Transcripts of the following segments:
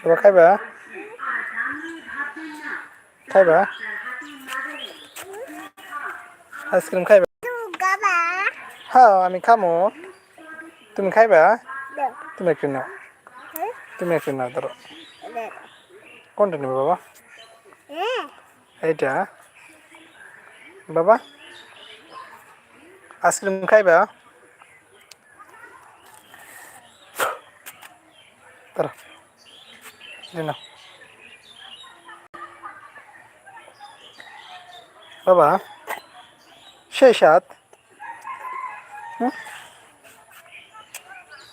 বাবা খাইবা? খাইবা? আইসক্রিম খাইবা? হ্যাঁ আমি খামো। তুমি খাইবা? তুমি একটু নাও। তুমি একটু নাও, ধরো। কোনটা নেবে, বাবা? এইটা। বাবা? আইসক্রিম খাইবা? ধরো। নাও বাবা সেই সাত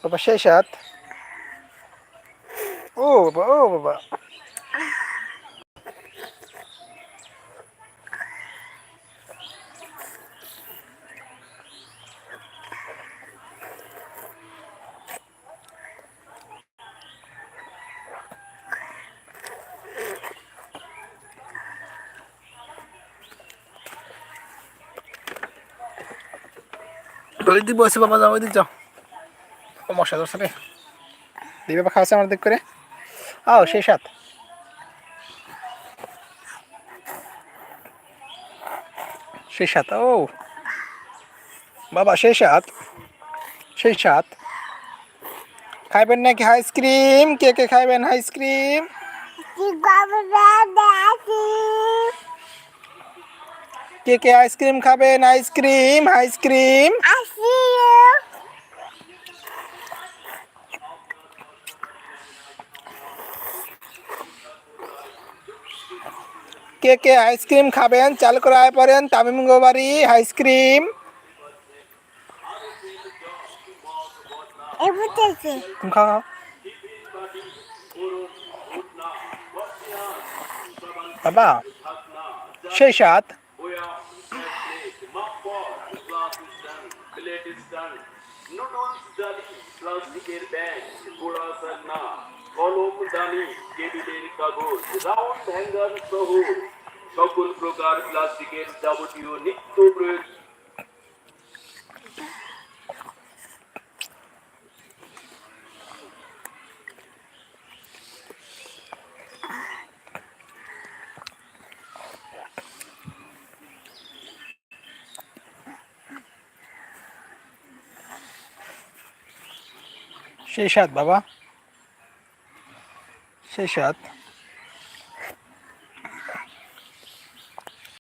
বাবা সেই সাত ও বাবা ও বাবা ওই দিক বসে বাবা, যাও ও মশা ধরছে রে। দিবে বাবা খাওয়াছে আমার দিক করে? আও, সেই সাত। সেই সাত, ও। বাবা, সেই সাত। সেই সাত। খাইবেন নাকি আইসক্রিম কে কে খাইবেন আইসক্রিম কে কে আইসক্রিম খাবেন আইসক্রিম আইসক্রিম। কে কে আইসক্রিম খাবেন? চাল করে আয় পড়েন তামিম গোবারি আইসক্রিম। খাও। বাবা সেই সাত প্লাস্টিকের ব্যাগ গোড়া না কলম দানি টেবিলের কাগজ রাউন্ড হ্যাঙ্গার সহ সকল প্রকার প্লাস্টিকের যাবতীয় নিত্য প্রয়োগ সেই সাত বাবা। সেই সাত